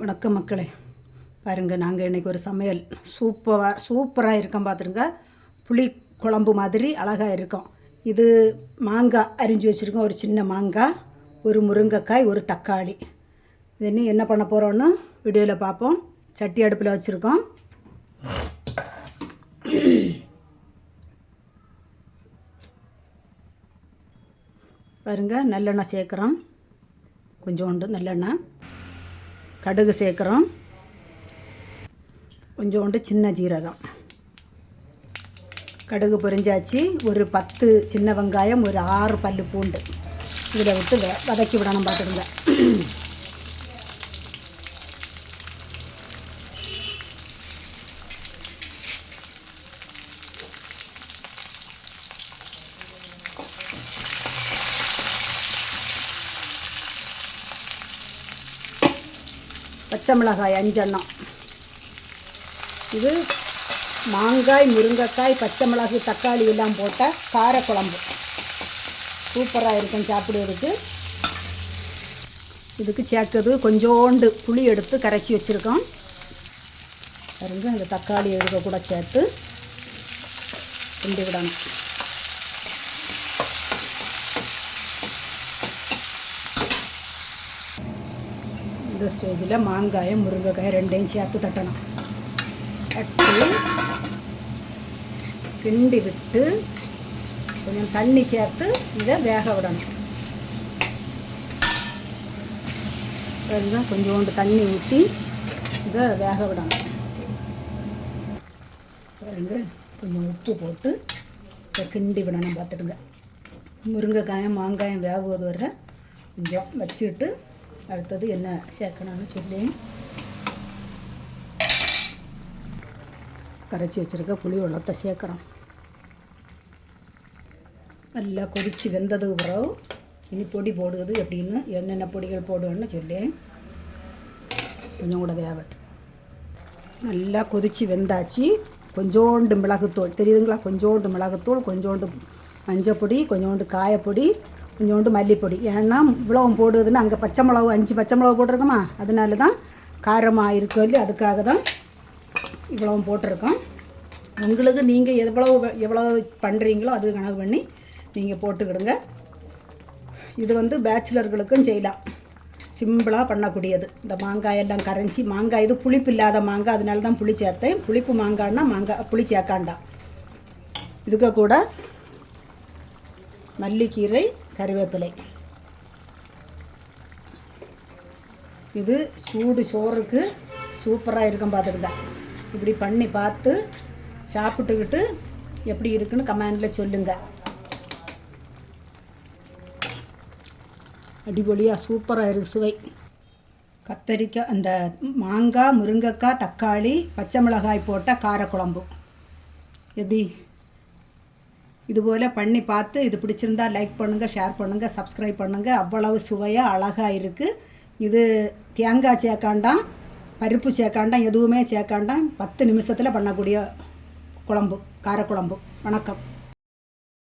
வணக்கம் மக்களே. பாருங்கள் நாங்கள் இன்றைக்கி ஒரு சமையல். சூப்பராக சூப்பராக இருக்கோம் பார்த்துருங்க புளி குழம்பு மாதிரி அழகாக இருக்கும். இது மாங்காய் அரிஞ்சு வச்சுருக்கோம். ஒரு சின்ன மாங்காய் ஒரு முருங்கைக்காய் ஒரு தக்காளி. இது இன்னும் என்ன பண்ண போகிறோன்னு வீடியோவில் பார்ப்போம் சட்டி அடுப்பில் வச்சுருக்கோம். பாருங்கள் நல்லெண்ணெய் சேர்க்குறோம். கொஞ்சோண்டு நல்லெண்ணெய். கடுகு சேர்க்குறோம். கொஞ்சோண்டு சின்ன ஜீரகம். கடுகு பொரிஞ்சாச்சு. ஒரு பத்து சின்ன வெங்காயம் ஒரு ஆறு பல்லு பூண்டு. இதில் விட்டு வ- வதக்கி விடணும் பார்த்துடுங்க பச்சை மிளகாய் அஞ்செண்ணம். இது மாங்காய் முருங்கைக்காய் பச்சை மிளகு தக்காளி எல்லாம் போட்ட காரக்குழம்பு. சூப்பராக இருக்கும் சாப்பிடுவதுக்கு இதுக்கு சேர்க்கறது கொஞ்சோண்டு புளி எடுத்து கரைச்சி வச்சுருக்கோம். பாருங்க அந்த தக்காளி எடுக்க கூட சேர்த்து. கிண்டி விடணும். இந்த ஸ்டேஜில் மாங்காயம் முருங்கைக்காய் ரெண்டையும் சேர்த்து தட்டணும். தட்டி கிண்டி விட்டு கொஞ்சம் தண்ணி சேர்த்து இதை வேக விடணும். அதுதான் கொஞ்சோண்டு தண்ணி ஊற்றி இதை வேக விடணும். பாருங்க கொஞ்சம் உப்பு போட்டு இதை கிண்டி விடணும் பார்த்துடுங்க முருங்கைக்காயும் மாங்காயம் வேகுவது வர கொஞ்சம் வச்சுட்டு அடுத்தது என்ன சேர்க்கணும்னு சொல்லி. கரைச்சி வச்சுருக்க புளி வெள்ளத்தை சேர்க்குறோம். நல்லா கொதித்து வெந்ததுக்கு பிறகு இனி பொடி போடுவது எப்படின்னு என்னென்ன பொடிகள் போடுவேன்னு சொல்லி கொஞ்சம் கூட வேகட்டும். நல்லா கொதித்து வெந்தாச்சு. கொஞ்சோண்டு மிளகுத்தூள் தெரியுதுங்களா? கொஞ்சோண்டு மிளகுத்தூள் கொஞ்சோண்டு மஞ்சப்பொடி கொஞ்சோண்டு காயப்பொடி கொஞ்சோண்டு மல்லிப்பொடி. ஏன்னா இவ்வளவு போடுறதுன்னு அங்கே பச்சை மிளகு அஞ்சு பச்சை மிளகு போட்டிருக்கோமா? அதனால தான் காரமாக இருக்கும் இல்லையா அதுக்காக தான் இவ்வளவும் போட்டிருக்கோம். உங்களுக்கு நீங்கள் எவ்வளவு எவ்வளோ பண்ணுறீங்களோ அது கணக்கு பண்ணி நீங்கள் போட்டுக்கிடுங்க. இது வந்து பேச்சுலர்களுக்கும் செய்யலாம். சிம்பிளாக பண்ணக்கூடியது. இந்த மாங்காய் எல்லாம் கரைஞ்சி மாங்காய் இது புளிப்பு இல்லாத மாங்காய் அதனால தான் புளி சேர்த்தேன். புளிப்பு மாங்காய்னா மாங்காய் புளி சேர்க்காண்டாம் இதுக்கு கூட மல்லிக்கீரை கறிவேப்பிலை இது சூடு சோறுக்கு சூப்பராக இருக்கும் பார்த்துடுங்க இப்படி பண்ணி பார்த்து சாப்பிட்டுக்கிட்டு எப்படி இருக்குன்னு கமெண்டில் சொல்லுங்கள் அடிபொலியாக சூப்பராக இருக்குது சுவை. கத்தரிக்காய் அந்த மாங்காய் முருங்கைக்காய் தக்காளி பச்சை மிளகாய் போட்ட காரக்குழம்பு. எப்படி? இதுபோல் பண்ணி பார்த்து இது பிடிச்சிருந்தா லைக் பண்ணுங்கள் ஷேர் பண்ணுங்கள் சப்ஸ்கிரைப் பண்ணுங்கள் அவ்வளவு சுவையாக அழகாக இருக்குது இது தேங்காய் சேர்க்காண்டாம் பருப்பு சேர்க்காண்டாம் எதுவுமே சேர்க்காண்டாம் பத்து நிமிஷத்தில் பண்ணக்கூடிய குழம்பு காரக்குழம்பு. வணக்கம்.